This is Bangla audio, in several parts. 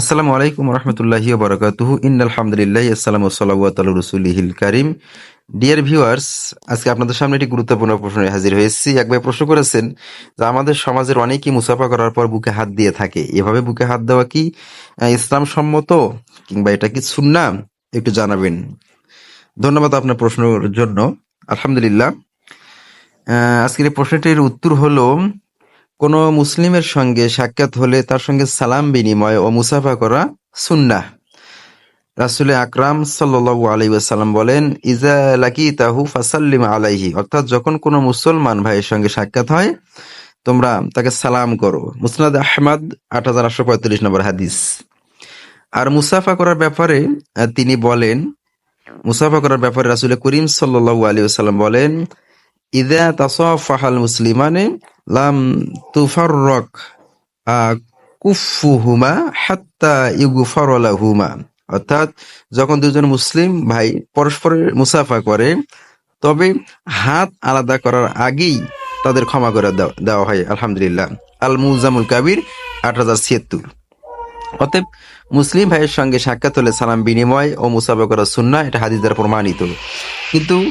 আসসালামু আলাইকুম রহমতুল্লাহি বরকাতুহু। ইন্নালহামদুলিল্লাহ আসসালামু সাল্লাহ রসুলিহিল কারিম। ডিয়ার ভিউয়ার্স আজকে আপনাদের সামনে একটি গুরুত্বপূর্ণ প্রশ্নে হাজির হয়েছি। এক ভাই প্রশ্ন করেছেন যে, আমাদের সমাজের অনেকেই মুসাফা করার পর বুকে হাত দিয়ে থাকে। এভাবে বুকে হাত দেওয়া কি ইসলাম সম্মত কিংবা এটা কি সুন্না একটু জানাবেন। ধন্যবাদ আপনার প্রশ্নের জন্য। আলহামদুলিল্লাহ। আজকের এই প্রশ্নটির উত্তর হলো কোনো মুসলিমের সঙ্গে সাক্ষাৎ হলে তার সঙ্গে সালাম বিনিময় ও মুসাফা করা সুন্নাহ। রাসুল আকরাম সাল্লু আলাইসাল্লাম বলেন, ইজা লাকি তাহু ফাসাল্লিম আলাইহি। অর্থাৎ যখন কোনো মুসলমান ভাইয়ের সঙ্গে সাক্ষাৎ হয়, তোমরা তাকে সালাম করো। মুসনাদ আহমদ, আট হাজার আটশো পঁয়তাল্লিশ নম্বর হাদিস। আর মুসাফা করার ব্যাপারে তিনি বলেন, মুসাফা করার ব্যাপারে রাসুল করিম সাল্লু আলী সাল্লাম বলেন ইদা তাসাফাহাল মুসলিমানে লাম তুফাররক কুফুহুমা হাত্তা ইউগুফারলাহুমা অর্থাৎ যখন দুজন মুসলিম ভাই পরস্পরের মুসাফা করে, তবে হাত আলাদা করার আগেই তাদের ক্ষমা করে দেওয়া- হয়, আলহামদুলিল্লাহ। আল মুজামুল কাবির, আট হাজার ছিয়াত্তর। অতএব মুসলিম ভাইয়ের সঙ্গে সাক্ষাৎ হলে সালাম বিনিময় ও মুসাফা করা সুন্না এটা হাদিস দ্বারা প্রমাণিত। কিন্তু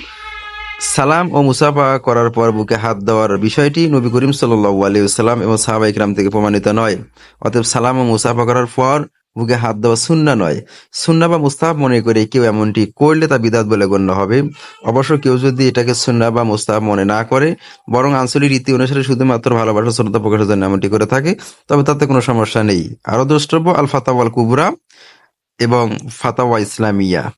সালাম ও মুসাফা করার পর বুকে হাত দেওয়ার বিষয়টি নবী করিম সাল্লাম এবং সাহাবা ইকরাম থেকে প্রমাণিত নয়। অতএব সালাম ও মুসাফা করার পর বুকে হাত দেওয়া সুন্না নয়। সুন্না বা মুস্তাহাব মনে করে কেউ এমনটি করলে তা বিদাত বলে গণ্য হবে। অবশ্য কেউ যদি এটাকে সুন্না বা মুস্তাহাব মনে না করে, বরং আঞ্চলিক রীতি অনুসারে শুধুমাত্র ভালোবাসা, শ্রদ্ধা প্রকাশের জন্য এমনটি করে থাকে, তবে তাতে কোনো সমস্যা নেই। আরও দ্রষ্টব্য আল ফাতাওয়াল কুবরা এবং ফাতাওয়া ইসলামিয়া।